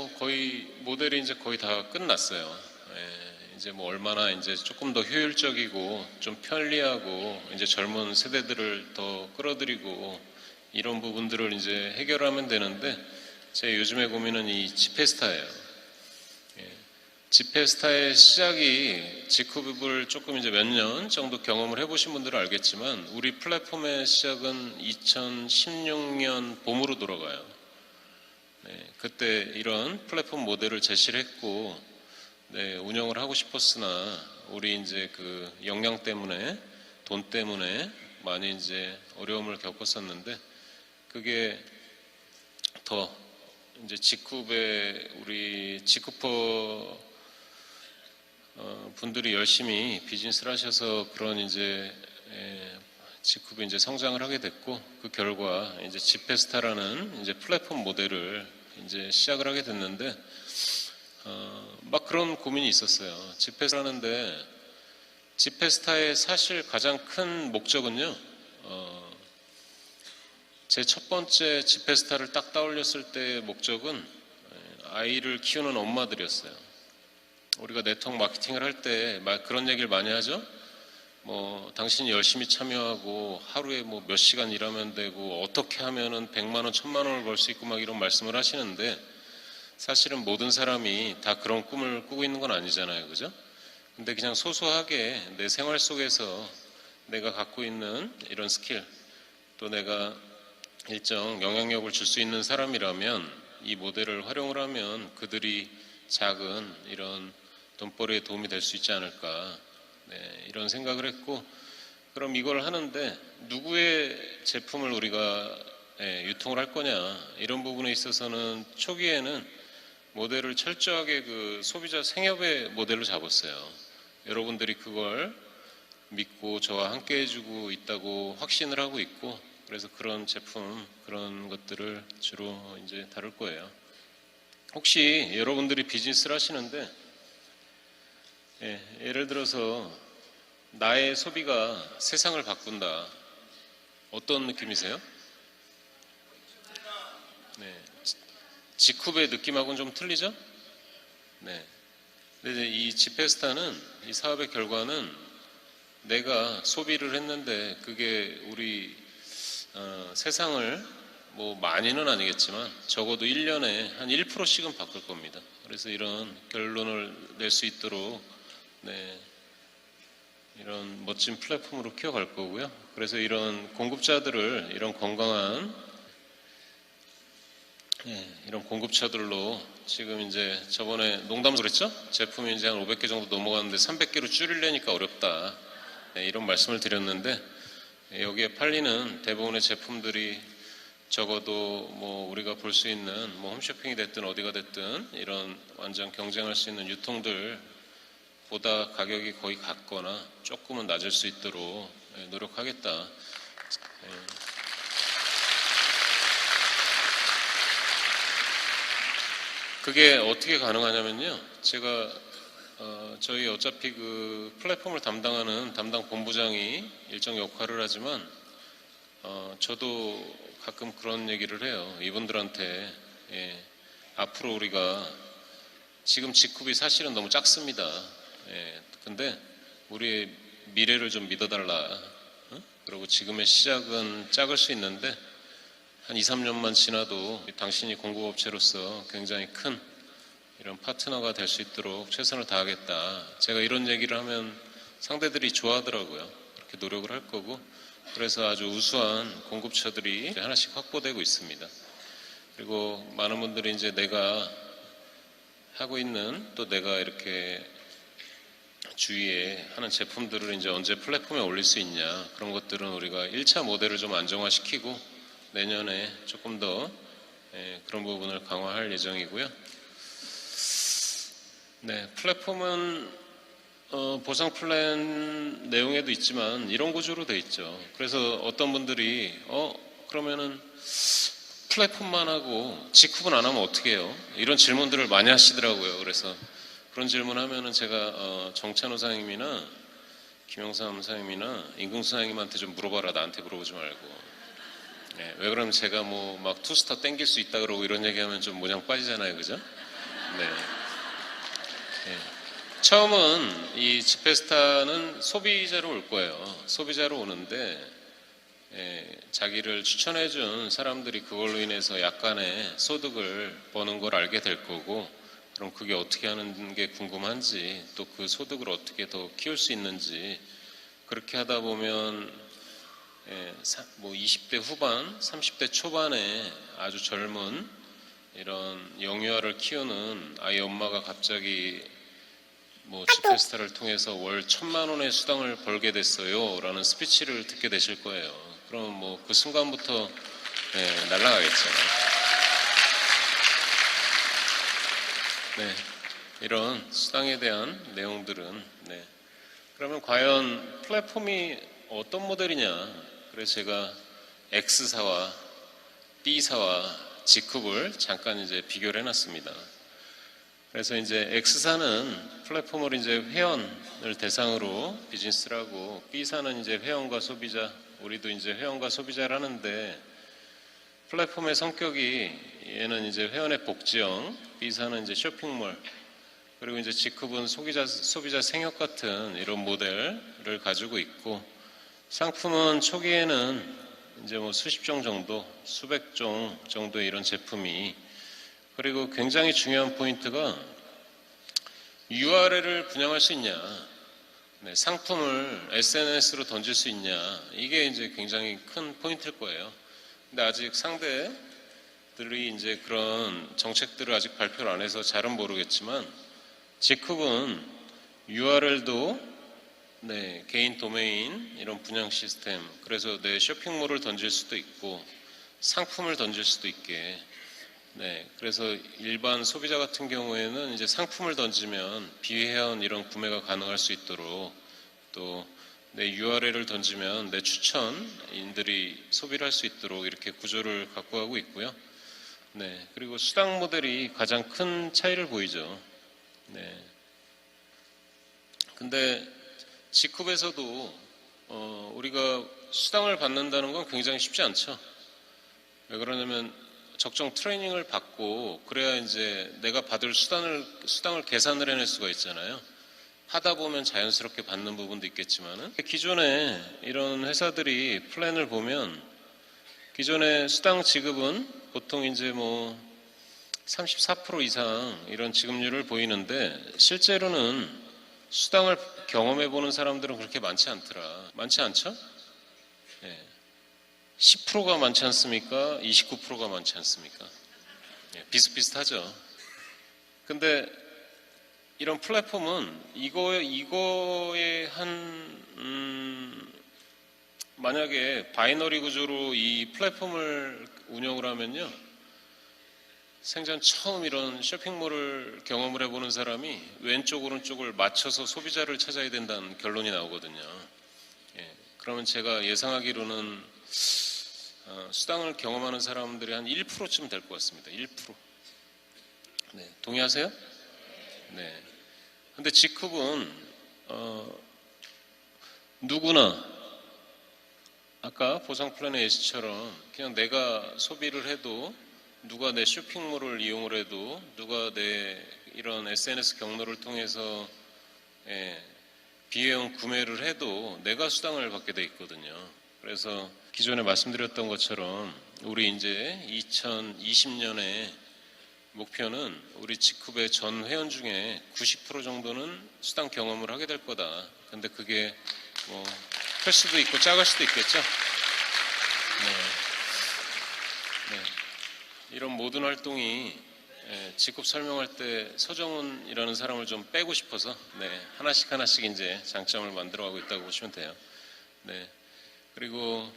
뭐 거의 모델이 이제 거의 다 끝났어요. 예, 이제 뭐 얼마나 이제 조금 더 효율적이고 좀 편리하고 이제 젊은 세대들을 더 끌어들이고 이런 부분들을 이제 해결하면 되는데 제 요즘의 고민은 이 지페스타예요. 예, 지페스타의 시작이 지크뷰를 조금 이제 몇 년 정도 경험을 해보신 분들은 알겠지만 우리 플랫폼의 시작은 2016년 봄으로 돌아가요. 네, 그때 이런 플랫폼 모델을 제시를 했고 네, 운영을 하고 싶었으나 우리 이제 그 역량 때문에 돈 때문에 많이 이제 어려움을 겪었었는데 그게 더 이제 직후에 우리 직후퍼 어, 분들이 열심히 비즈니스를 하셔서 그런 이제 에, 직후에 이제 성장을 하게 됐고 그 결과 이제 지페스타라는 이제 플랫폼 모델을 이제 시작을 하게 됐는데 어, 막 그런 고민이 있었어요. 지페스타라는데 지페스타의 사실 가장 큰 목적은요. 어, 제 첫 번째 지페스타를 딱 떠올렸을 때의 목적은 에, 아이를 키우는 엄마들이었어요. 우리가 네트워크 마케팅을 할 때 그런 얘기를 많이 하죠. 뭐 당신이 열심히 참여하고 하루에 뭐 몇 시간 일하면 되고 어떻게 하면은 100만 원, 1000만 원을 벌 수 있고 막 이런 말씀을 하시는데 사실은 모든 사람이 다 그런 꿈을 꾸고 있는 건 아니잖아요. 그죠? 근데 그냥 소소하게 내 생활 속에서 내가 갖고 있는 이런 스킬 또 내가 일정 영향력을 줄 수 있는 사람이라면 이 모델을 활용을 하면 그들이 작은 이런 돈벌이에 도움이 될 수 있지 않을까 네, 이런 생각을 했고 그럼 이걸 하는데 누구의 제품을 우리가 예, 유통을 할 거냐 이런 부분에 있어서는 초기에는 모델을 철저하게 그 소비자 생협의 모델로 잡았어요. 여러분들이 그걸 믿고 저와 함께 해주고 있다고 확신을 하고 있고 그래서 그런 제품 그런 것들을 주로 이제 다룰 거예요. 혹시 여러분들이 비즈니스를 하시는데 예, 예를 들어서 나의 소비가 세상을 바꾼다. 어떤 느낌이세요? 네. 지쿠베의 느낌하고는 좀 틀리죠? 네. 근데 이 지페스타는 이 사업의 결과는 내가 소비를 했는데 그게 우리 어, 세상을 뭐 많이는 아니겠지만 적어도 1년에 한 1%씩은 바꿀 겁니다. 그래서 이런 결론을 낼 수 있도록 네, 이런 멋진 플랫폼으로 키워갈 거고요. 그래서 이런 공급자들을 이런 건강한 예, 이런 공급처들로 지금 이제 저번에 농담으로 그랬죠? 제품이 이제 한 500개 정도 넘어갔는데 300개로 줄이려니까 어렵다. 네, 이런 말씀을 드렸는데 예, 여기에 팔리는 대부분의 제품들이 적어도 뭐 우리가 볼 수 있는 뭐 홈쇼핑이 됐든 어디가 됐든 이런 완전 경쟁할 수 있는 유통들 보다 가격이 거의 같거나 조금은 낮을 수 있도록 예, 노력하겠다. 예. 그게 어떻게 가능하냐면요. 제가 어, 저희 어차피 그 플랫폼을 담당하는 담당 본부장이 일정 역할을 하지만 어, 저도 가끔 그런 얘기를 해요. 이분들한테 예, 앞으로 우리가 지금 직급이 사실은 너무 작습니다. 예, 근데 우리의 미래를 좀 믿어달라. 어? 그리고 지금의 시작은 작을 수 있는데 한 2, 3년만 지나도 당신이 공급업체로서 굉장히 큰 이런 파트너가 될 수 있도록 최선을 다하겠다. 제가 이런 얘기를 하면 상대들이 좋아하더라고요. 그렇게 노력을 할 거고 그래서 아주 우수한 공급처들이 하나씩 확보되고 있습니다. 그리고 많은 분들이 이제 내가 하고 있는 또 내가 이렇게 주위에 하는 제품들을 이제 언제 플랫폼에 올릴 수 있냐 그런 것들은 우리가 1차 모델을 좀 안정화시키고 내년에 조금 더 예, 그런 부분을 강화할 예정이고요. 네, 플랫폼은 어, 보상 플랜 내용에도 있지만 이런 구조로 돼 있죠. 그래서 어떤 분들이 어 그러면은 플랫폼만 하고 직후분 안 하면 어떻게 해요? 이런 질문들을 많이 하시더라고요. 그래서 그런 질문하면은 제가 어, 정찬호 사장님이나 김영삼 사장님이나 임금수 사장님한테 좀 물어봐라 나한테 물어보지 말고. 네, 왜 그러면 제가 뭐 막 투스타 땡길 수 있다 그러고 이런 얘기하면 좀 모양 빠지잖아요, 그죠? 네. 네. 처음은 이 지페스타는 소비자로 올 거예요. 소비자로 오는데 예, 자기를 추천해준 사람들이 그걸로 인해서 약간의 소득을 버는 걸 알게 될 거고, 그럼 그게 어떻게 하는 게 궁금한지, 또 그 소득을 어떻게 더 키울 수 있는지, 그렇게 하다 보면, 예, 사- 뭐 20대 후반, 30대 초반에 아주 젊은 이런 영유아를 키우는 아이 엄마가 갑자기 뭐 지페스타를 통해서 월 천만 원의 수당을 벌게 됐어요라는 스피치를 듣게 되실 거예요. 그럼 뭐 그 순간부터 네, 날아가겠죠. 네, 이런 수당에 대한 내용들은 네. 그러면 과연 플랫폼이 어떤 모델이냐? 그래서 제가 X사와 B사와 G컵을 잠깐 이제 비교를 해놨습니다. 그래서 이제 X사는 플랫폼을 이제 회원을 대상으로 비즈니스를 하고 B사는 이제 회원과 소비자, 우리도 이제 회원과 소비자를 하는데 플랫폼의 성격이 얘는 이제 회원의 복지형, B사는 이제 쇼핑몰, 그리고 이제 G컵은 소비자, 소비자 생협 같은 이런 모델을 가지고 있고 상품은 초기에는 이제 뭐 수십 종 정도, 수백 종 정도의 이런 제품이 그리고 굉장히 중요한 포인트가 URL을 분양할 수 있냐, 네, 상품을 SNS로 던질 수 있냐, 이게 이제 굉장히 큰 포인트일 거예요. 근데 아직 상대들이 이제 그런 정책들을 아직 발표를 안 해서 잘은 모르겠지만, 지컵은 URL도 네, 개인 도메인 이런 분양 시스템, 그래서 내 쇼핑몰을 던질 수도 있고, 상품을 던질 수도 있게. 네, 그래서 일반 소비자 같은 경우에는 이제 상품을 던지면 비회원 이런 구매가 가능할 수 있도록 또 내 URL을 던지면 내 추천인들이 소비를 할 수 있도록 이렇게 구조를 갖고 가고 있고요. 네, 그리고 수당 모델이 가장 큰 차이를 보이죠. 네. 근데 G컵에서도 어, 우리가 수당을 받는다는 건 굉장히 쉽지 않죠. 왜 그러냐면 적정 트레이닝을 받고 그래야 이제 내가 받을 수단을 수당을 계산을 해낼 수가 있잖아요. 하다 보면 자연스럽게 받는 부분도 있겠지만은 기존에 이런 회사들이 플랜을 보면 기존의 수당 지급은 보통 이제 뭐 34% 이상 이런 지급률을 보이는데 실제로는 수당을 경험해 보는 사람들은 그렇게 많지 않더라. 많지 않죠? 예. 10%가 많지 않습니까? 29%가 많지 않습니까? 예, 비슷비슷하죠. 근데 이런 플랫폼은 이거 이거에 한 음, 만약에 바이너리 구조로 이 플랫폼을 운영을 하면요. 생전 처음 이런 쇼핑몰을 경험을 해보는 사람이 왼쪽 오른쪽을 맞춰서 소비자를 찾아야 된다는 결론이 나오거든요. 예, 그러면 제가 예상하기로는 어, 수당을 경험하는 사람들이 한 1%쯤 될 것 같습니다. 1%. 네, 동의하세요? 네. 근데 지컵은 어, 누구나 아까 보상 플랜의 예시처럼 그냥 내가 소비를 해도 누가 내 쇼핑몰을 이용을 해도 누가 내 이런 SNS 경로를 통해서 예, 비회용 구매를 해도 내가 수당을 받게 돼 있거든요. 그래서 기존에 말씀드렸던 것처럼 우리 이제 2020년에 목표는 우리 직급의 전 회원 중에 90% 정도는 수당 경험을 하게 될 거다. 근데 그게 뭐 클 수도 있고 작을 수도 있겠죠. 네. 네. 이런 모든 활동이 예, 직급 설명할 때 서정훈이라는 사람을 좀 빼고 싶어서 네, 하나씩 하나씩 이제 장점을 만들어가고 있다고 보시면 돼요. 네. 그리고